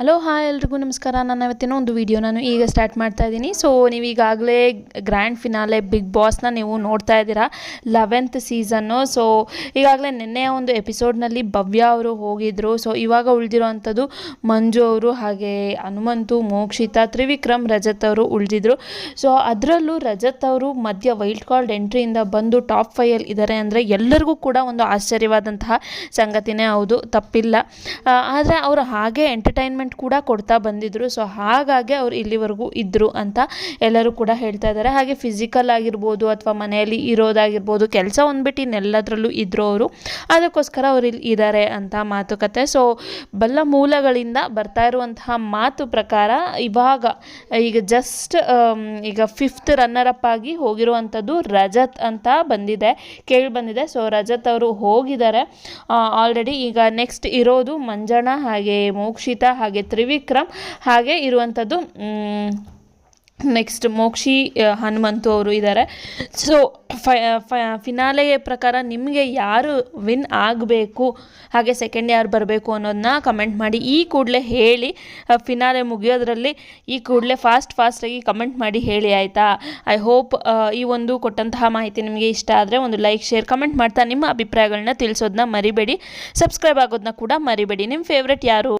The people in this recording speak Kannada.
ಹಲೋ ಹಾಯ್ ಎಲ್ರಿಗೂ ನಮಸ್ಕಾರ. ನಾನು ಇವತ್ತಿನ ಒಂದು ವಿಡಿಯೋ ನಾನು ಈಗ ಸ್ಟಾರ್ಟ್ ಮಾಡ್ತಾ ಇದ್ದೀನಿ. ಸೊ ನೀವು ಈಗಾಗಲೇ ಗ್ರ್ಯಾಂಡ್ ಫಿನಾಲೆ ಬಿಗ್ ಬಾಸ್ನ ನೀವು ನೋಡ್ತಾ ಇದ್ದೀರಾ? ಲೆವೆಂತ್ ಸೀಸನ್ನು ಸೊ ಈಗಾಗಲೇ ನಿನ್ನೆ ಒಂದು ಎಪಿಸೋಡ್ನಲ್ಲಿ ಭವ್ಯ ಅವರು ಹೋಗಿದ್ದರು ಸೊ ಇವಾಗ ಉಳಿದಿರೋ ಅಂಥದ್ದು ಮಂಜು ಅವರು, ಹಾಗೆ ಹನುಮಂತು, ಮೋಕ್ಷಿತಾ, ತ್ರಿವಿಕ್ರಮ್, ರಜತ್ ಅವರು ಉಳಿದಿದ್ರು. ಸೊ ಅದರಲ್ಲೂ ರಜತ್ ಅವರು ಮಧ್ಯ ವೈಲ್ಡ್ ಕಾರ್ಡ್ ಎಂಟ್ರಿಯಿಂದ ಬಂದು ಟಾಪ್ ಫೈಯಲ್ಲಿ ಇದ್ದಾರೆ ಅಂದರೆ ಎಲ್ಲರಿಗೂ ಕೂಡ ಒಂದು ಆಶ್ಚರ್ಯವಾದಂತಹ ಸಂಗತಿನೇ ಹೌದು. ತಪ್ಪಿಲ್ಲ. ಆದರೆ ಅವರು ಹಾಗೆ ಎಂಟರ್ಟೈನ್ಮೆಂಟ್ ಕೂಡ ಕೊಡ್ತಾ ಬಂದಿದ್ದರು ಸೊ ಹಾಗಾಗಿ ಅವ್ರು ಇಲ್ಲಿವರೆಗೂ ಇದ್ದರು ಅಂತ ಎಲ್ಲರೂ ಕೂಡ ಹೇಳ್ತಾ ಇದ್ದಾರೆ. ಹಾಗೆ ಫಿಸಿಕಲ್ ಆಗಿರ್ಬೋದು ಅಥವಾ ಮನೆಯಲ್ಲಿ ಇರೋದಾಗಿರ್ಬೋದು, ಕೆಲಸ ಒಂದ್ಬಿಟ್ಟು ಇನ್ನೆಲ್ಲದರಲ್ಲೂ ಇದ್ದರು ಅವರು. ಅದಕ್ಕೋಸ್ಕರ ಅವ್ರು ಇಲ್ಲಿ ಇದ್ದಾರೆ ಅಂತ ಮಾತುಕತೆ. ಸೊ ಬಲ್ಲ ಮೂಲಗಳಿಂದ ಬರ್ತಾ ಇರುವಂತಹ ಮಾತು ಪ್ರಕಾರ ಇವಾಗ ಈಗ ಜಸ್ಟ್ ಈಗ ಫಿಫ್ತ್ ರನ್ನರ್ ಅಪ್ ಆಗಿ ಹೋಗಿರುವಂಥದ್ದು ರಜತ್ ಅಂತ ಬಂದಿದೆ, ಕೇಳಿ ಬಂದಿದೆ. ಸೊ ರಜತ್ ಅವರು ಹೋಗಿದ್ದಾರೆ. ಆಲ್ರೆಡಿ ಈಗ ನೆಕ್ಸ್ಟ್ ಇರೋದು ಮಂಜಣ್ಣ ಹಾಗೆ ಮೋಕ್ಷಿತಾ ಹಾಗೆ ತ್ರಿವಿಕ್ರಮ್ ಹಾಗೆ ಇರುವಂಥದ್ದು ನೆಕ್ಸ್ಟ್ ಮೋಕ್ಷಿ ಹನುಮಂತು ಅವರು ಇದ್ದಾರೆ ಸೊ ಫಿನಾಲೆಯ ಪ್ರಕಾರ ನಿಮಗೆ ಯಾರು ವಿನ್ ಆಗಬೇಕು, ಹಾಗೆ ಸೆಕೆಂಡ್ ಯಾರು ಬರಬೇಕು ಅನ್ನೋದನ್ನ ಕಮೆಂಟ್ ಮಾಡಿ, ಈ ಕೂಡಲೇ ಹೇಳಿ ಫಿನಾಲೆ ಮುಗಿಯೋದ್ರಲ್ಲಿ ಈ ಕೂಡಲೇ ಫಾಸ್ಟ್ ಫಾಸ್ಟಾಗಿ ಕಮೆಂಟ್ ಮಾಡಿ ಹೇಳಿ, ಆಯಿತಾ? ಐ ಹೋಪ್ ಈ ಒಂದು ಕೊಟ್ಟಂತಹ ಮಾಹಿತಿ ನಿಮಗೆ ಇಷ್ಟ ಆದರೆ ಒಂದು ಲೈಕ್ ಶೇರ್ ಕಮೆಂಟ್ ಮಾಡ್ತಾ ನಿಮ್ಮ ಅಭಿಪ್ರಾಯಗಳನ್ನ ತಿಳಿಸೋದನ್ನ ಮರಿಬೇಡಿ. ಸಬ್ಸ್ಕ್ರೈಬ್ ಆಗೋದನ್ನ ಕೂಡ ಮರಿಬೇಡಿ. ನಿಮ್ಮ ಫೇವ್ರೆಟ್ ಯಾರು?